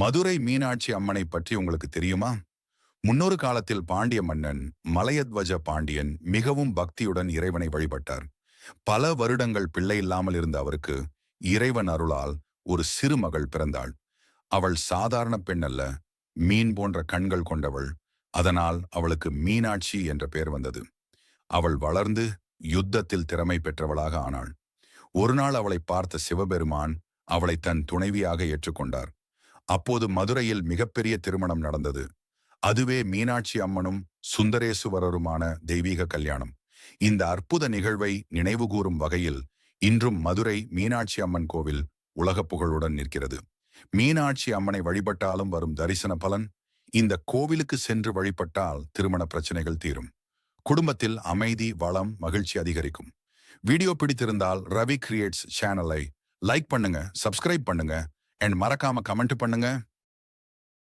மதுரை மீனாட்சி அம்மனை பற்றி உங்களுக்கு தெரியுமா? முன்னொரு காலத்தில் பாண்டிய மன்னன் மலையத்வஜ பாண்டியன் மிகவும் பக்தியுடன் இறைவனை வழிபட்டார். பல வருடங்கள் பிள்ளை இல்லாமல் இருந்த அவருக்கு இறைவன் அருளால் ஒரு சிறு மகள் பிறந்தாள். அவள் சாதாரண பெண் அல்ல மீன் போன்ற கண்கள் கொண்டவள். அதனால் அவளுக்கு மீனாட்சி என்ற பெயர் வந்தது. அவள் வளர்ந்து யுத்தத்தில் திறமை பெற்றவளாக ஆனாள். ஒருநாள் அவளை பார்த்த சிவபெருமான் அவளை தன் துணைவியாக ஏற்றுக்கொண்டார். அப்போது மதுரையில் மிகப்பெரிய திருமணம் நடந்தது. அதுவே மீனாட்சி அம்மனும் சுந்தரேசுவரருமான தெய்வீக கல்யாணம். இந்த அற்புத நிகழ்வை நினைவுகூரும் வகையில் இன்றும் மதுரை மீனாட்சி அம்மன் கோவில் உலக புகழுடன் நிற்கிறது. மீனாட்சி அம்மனை வழிபட்டாலும் வரும் தரிசன பலன் இந்த கோவிலுக்கு சென்று வழிபட்டால் திருமண பிரச்சனைகள் தீரும். குடும்பத்தில் அமைதி வளம் மகிழ்ச்சி அதிகரிக்கும். வீடியோ பிடித்திருந்தால் ரவி கிரியேட்ஸ் சேனலை லைக் பண்ணுங்க சப்ஸ்கிரைப் பண்ணுங்க. அண்ட் மறக்காம கமெண்ட் பண்ணுங்க.